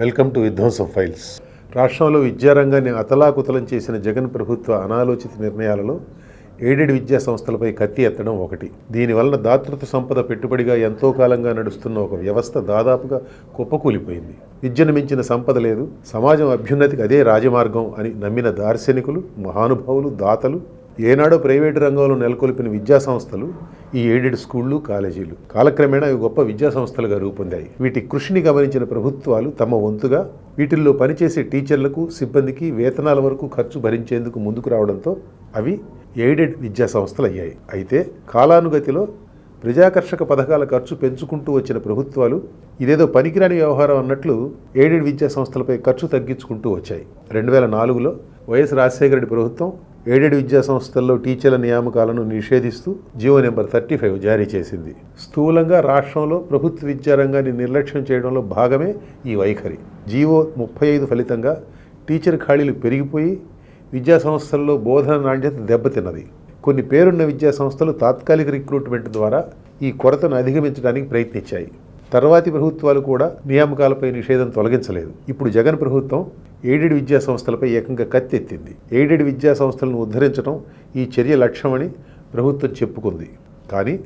Welcome to విధ్వంసం files రాష్ట్రంలో విద్యారంగాన్ని అతలాకుతలం చేసిన జగన్ ప్రభుత్వ అనాలోచిత నిర్ణయాలలో ఎయిడెడ్ విద్యా సంస్థలపై కత్తి ఎత్తడం ఒకటి. దీనివలన దాతృత్వ సంపద పెట్టుబడిగా ఎంతో కాలంగా నడుస్తున్న ఒక వ్యవస్థ దాదాపుగా కుప్పకూలిపోయింది. విద్యను మించిన సంపద లేదు. సమాజం అభ్యున్నతికి అదే రాజమార్గం అని నమ్మిన దార్శనికులు మహానుభావులు దాతలు ఏనాడో ప్రైవేటు రంగంలో నెలకొల్పిన విద్యా సంస్థలు ఈ ఎయిడెడ్ స్కూళ్ళు కాలేజీలు. కాలక్రమేణా ఇవి గొప్ప విద్యా సంస్థలుగా రూపొందాయి. వీటి కృషిని గమనించిన ప్రభుత్వాలు తమ వంతుగా వీటిల్లో పనిచేసే టీచర్లకు సిబ్బందికి వేతనాల వరకు ఖర్చు భరించేందుకు ముందుకు రావడంతో అవి ఎయిడెడ్ విద్యా సంస్థలు అయ్యాయి అయితే కాలానుగతిలో ప్రజాకర్షక పథకాల ఖర్చు పెంచుకుంటూ వచ్చిన ప్రభుత్వాలు ఇదేదో పనికిరాని వ్యవహారం అన్నట్లు ఎయిడెడ్ విద్యా సంస్థలపై ఖర్చు తగ్గించుకుంటూ వచ్చాయి. రెండు వేల నాలుగులో వైఎస్ రాజశేఖర రెడ్డి ప్రభుత్వం ఎయిడెడ్ విద్యా సంస్థల్లో టీచర్ల నియామకాలను నిషేధిస్తూ జీవో నెంబర్ థర్టీ ఫైవ్ జారీ చేసింది. స్థూలంగా రాష్ట్రంలో ప్రభుత్వ విద్యారంగాన్ని నిర్లక్ష్యం చేయడంలో భాగమే ఈ వైఖరి. జీవో ముప్పై ఐదు ఫలితంగా టీచర్ ఖాళీలు పెరిగిపోయి విద్యా సంస్థల్లో బోధన నాణ్యత దెబ్బతిన్నది. కొన్ని పేరున్న విద్యా సంస్థలు తాత్కాలిక రిక్రూట్మెంట్ ద్వారా ఈ కొరతను అధిగమించడానికి ప్రయత్నించాయి. తర్వాతి ప్రభుత్వాలు కూడా నియామకాలపై నిషేధం తొలగించలేదు. ఇప్పుడు జగన్ ప్రభుత్వం ఎయిడెడ్ విద్యా సంస్థలపై ఏకంగా కత్తెత్తింది. ఎయిడెడ్ విద్యా సంస్థలను ఉద్ధరించడం ఈ చర్య లక్ష్యమని ప్రభుత్వం చెప్పుకుంది. కానీ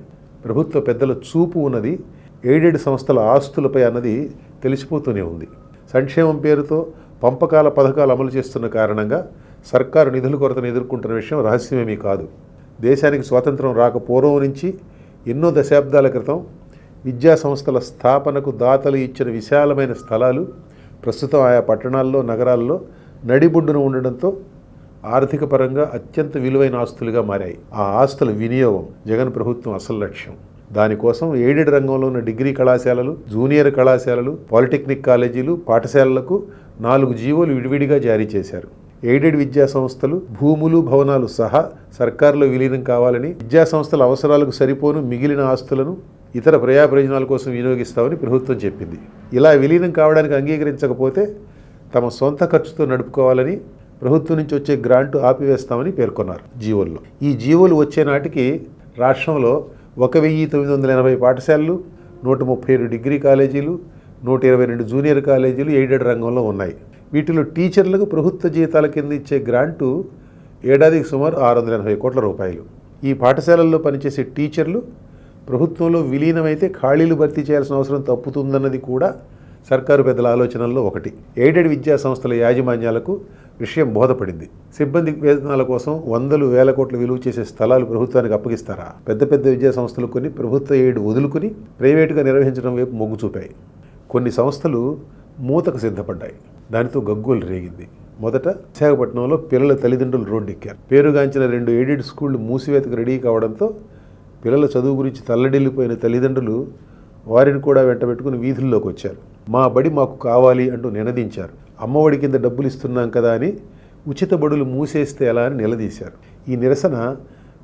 ప్రభుత్వ పెద్దల చూపు ఉన్నది ఎయిడెడ్ సంస్థల ఆస్తులపై అన్నది తెలిసిపోతూనే ఉంది. సంక్షేమం పేరుతో పంపకాల పథకాలు అమలు చేస్తున్న కారణంగా సర్కారు నిధుల కొరతను ఎదుర్కొంటున్న విషయం రహస్యమేమీ కాదు. దేశానికి స్వాతంత్రం రాక పూర్వం నుంచి ఎన్నో దశాబ్దాల క్రితం విద్యా సంస్థల స్థాపనకు దాతలు ఇచ్చిన విశాలమైన స్థలాలు ప్రస్తుతం ఆయా పట్టణాల్లో నగరాల్లో నడిబొడ్డున ఉండడంతో ఆర్థిక పరంగా అత్యంత విలువైన ఆస్తులుగా మారాయి. ఆ ఆస్తుల వినియోగం జగన్ ప్రభుత్వం అసలు లక్ష్యం. దానికోసం ఎయిడెడ్ రంగంలో ఉన్న డిగ్రీ కళాశాలలు జూనియర్ కళాశాలలు పాలిటెక్నిక్ కాలేజీలు పాఠశాలలకు నాలుగు జీవోలు విడివిడిగా జారీ చేశారు. ఎయిడెడ్ విద్యా సంస్థలు భూములు భవనాలు సహా సర్కారులో విలీనం కావాలని విద్యా సంస్థల అవసరాలకు సరిపోను మిగిలిన ఆస్తులను ఇతర ప్రజా ప్రయోజనాల కోసం వినియోగిస్తామని ప్రభుత్వం చెప్పింది. ఇలా విలీనం కావడానికి అంగీకరించకపోతే తమ సొంత ఖర్చుతో నడుపుకోవాలని ప్రభుత్వం నుంచి వచ్చే గ్రాంటు ఆపివేస్తామని పేర్కొన్నారు జీవోల్లో. ఈ జీవోలు వచ్చే నాటికి రాష్ట్రంలో ఒక వెయ్యి తొమ్మిది వందల ఎనభై పాఠశాలలు నూట ముప్పై ఏడు డిగ్రీ కాలేజీలు నూట ఇరవై రెండు జూనియర్ కాలేజీలు ఎయిడెడ్ రంగంలో ఉన్నాయి. వీటిలో టీచర్లకు ప్రభుత్వ జీతాల కింద ఇచ్చే గ్రాంటు ఏడాదికి సుమారు ఆరు వందల ఎనభై కోట్ల రూపాయలు. ఈ పాఠశాలల్లో పనిచేసే టీచర్లు ప్రభుత్వంలో విలీనమైతే ఖాళీలు భర్తీ చేయాల్సిన అవసరం తప్పుతుందన్నది కూడా సర్కారు పెద్దల ఆలోచనల్లో ఒకటి. ఎయిడెడ్ విద్యా సంస్థల యాజమాన్యాలకు విషయం బోధపడింది. సిబ్బంది వేతనాల కోసం వందలు వేల కోట్లు విలువ చేసే స్థలాలు ప్రభుత్వానికి అప్పగిస్తారా? పెద్ద పెద్ద విద్యా సంస్థలు కొన్ని ప్రభుత్వ ఎయిడ్ వదులుకుని ప్రైవేటుగా నిర్వహించడం వైపు మొగ్గు చూపాయి. కొన్ని సంస్థలు మూతకు సిద్ధపడ్డాయి. దానితో గగ్గోలు రేగింది. మొదట విశాఖపట్నంలో పిల్లల తల్లిదండ్రులు రోడ్డెక్కారు. పేరుగాంచిన రెండు ఎయిడెడ్ స్కూళ్ళు మూసివేతకు రెడీ కావడంతో పిల్లల చదువు గురించి తల్లడిల్లిపోయిన తల్లిదండ్రులు వారిని కూడా వెంటబెట్టుకుని వీధుల్లోకి వచ్చారు. మా బడి మాకు కావాలి అంటూ నినదించారు. అమ్మఒడి కింద డబ్బులు ఇస్తున్నాం కదా అని ఉచిత బడులు మూసేస్తే ఎలా అని నిలదీశారు. ఈ నిరసన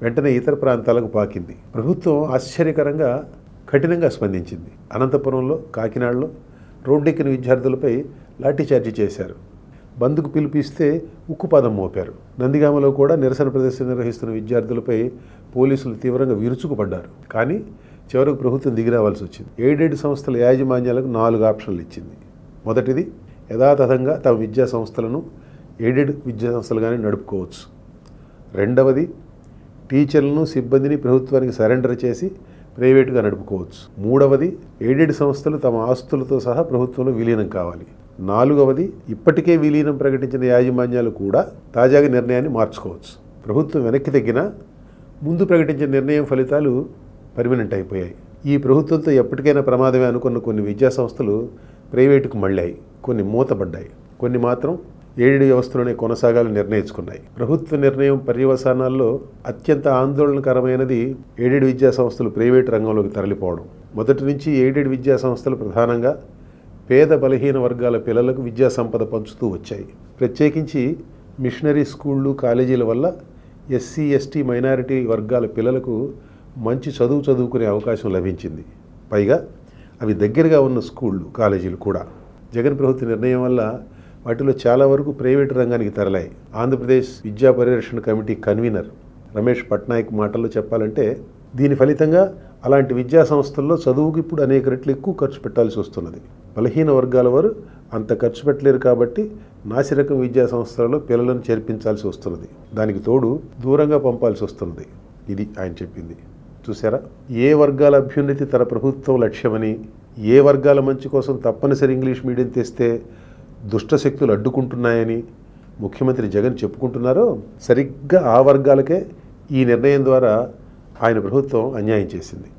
వెంటనే ఇతర ప్రాంతాలకు పాకింది. ప్రభుత్వం ఆశ్చర్యకరంగా కఠినంగా స్పందించింది. అనంతపురంలో కాకినాడలో రోడ్డెక్కిన విద్యార్థులపై లాఠీచార్జీ చేశారు. బంద్కు పిలిపిస్తే ఉక్కుపాదం మోపారు. నందిగామలో కూడా నిరసన ప్రదర్శన నిర్వహిస్తున్న విద్యార్థులపై పోలీసులు తీవ్రంగా విరుచుకుపడ్డారు. కానీ చివరకు ప్రభుత్వం దిగిరావాల్సి వచ్చింది. ఎయిడెడ్ సంస్థల యాజమాన్యాలకు నాలుగు ఆప్షన్లు ఇచ్చింది. మొదటిది యథాతథంగా తమ విద్యా సంస్థలను ఎయిడెడ్ విద్యా సంస్థలుగానే నడుపుకోవచ్చు. రెండవది టీచర్లను సిబ్బందిని ప్రభుత్వానికి సరెండర్ చేసి ప్రైవేటుగా నడుపుకోవచ్చు. మూడవది ఎయిడెడ్ సంస్థలు తమ ఆస్తులతో సహా ప్రభుత్వంలో విలీనం కావాలి. నాలుగవది ఇప్పటికే విలీనం ప్రకటించిన యాజమాన్యాలు కూడా తాజాగా నిర్ణయాన్ని మార్చుకోవచ్చు. ప్రభుత్వం వెనక్కి తగ్గినా ముందు ప్రకటించిన నిర్ణయం ఫలితాలు పర్మినెంట్ అయిపోయాయి. ఈ ప్రభుత్వంతో ఎప్పటికైనా ప్రమాదమే అనుకున్న కొన్ని విద్యా సంస్థలు ప్రైవేటుకు మళ్ళాయి. కొన్ని మూతపడ్డాయి. కొన్ని మాత్రం ఏడు వ్యవస్థలోనే కొనసాగాలని నిర్ణయించుకున్నాయి. ప్రభుత్వ నిర్ణయం పర్యవసానాల్లో అత్యంత ఆందోళనకరమైనది ఎయిడెడ్ విద్యా సంస్థలు ప్రైవేటు రంగంలోకి తరలిపోవడం. మొదటి నుంచి ఎయిడెడ్ విద్యా సంస్థలు ప్రధానంగా పేద బలహీన వర్గాల పిల్లలకు విద్యా సంపద పంచుతూ వచ్చాయి. ప్రత్యేకించి మిషనరీ స్కూళ్ళు కాలేజీల వల్ల ఎస్సీ ఎస్టీ మైనారిటీ వర్గాల పిల్లలకు మంచి చదువు చదువుకునే అవకాశం లభించింది. పైగా అవి దగ్గరగా ఉన్న స్కూళ్ళు కాలేజీలు కూడా. జగన్ ప్రభుత్వ నిర్ణయం వల్ల వాటిలో చాలా వరకు ప్రైవేటు రంగానికి తరలాయి. ఆంధ్రప్రదేశ్ విద్యా పరిరక్షణ కమిటీ కన్వీనర్ రమేష్ పట్నాయక్ మాటల్లో చెప్పాలంటే దీని ఫలితంగా అలాంటి విద్యా సంస్థల్లో చదువుకు ఇప్పుడు అనేక రెట్లు ఎక్కువ ఖర్చు పెట్టాల్సి వస్తున్నది. బలహీన వర్గాల వారు అంత ఖర్చు పెట్టలేరు కాబట్టి నాసిరకం విద్యా సంస్థలలో పిల్లలను చేర్పించాల్సి వస్తున్నది. దానికి తోడు దూరంగా పంపాల్సి వస్తున్నది. ఇది ఆయన చెప్పింది. చూసారా ఏ వర్గాల అభ్యున్నతి తన ప్రభుత్వం లక్ష్యమని ఏ వర్గాల మంచి కోసం తప్పనిసరి ఇంగ్లీష్ మీడియం తెస్తే దుష్ట శక్తులు అడ్డుకుంటున్నాయని ముఖ్యమంత్రి జగన్ చెప్పుకుంటున్నారో సరిగ్గా ఆ వర్గాలకే ఈ నిర్ణయం ద్వారా ఆయన ప్రభుత్వం అన్యాయం చేసింది.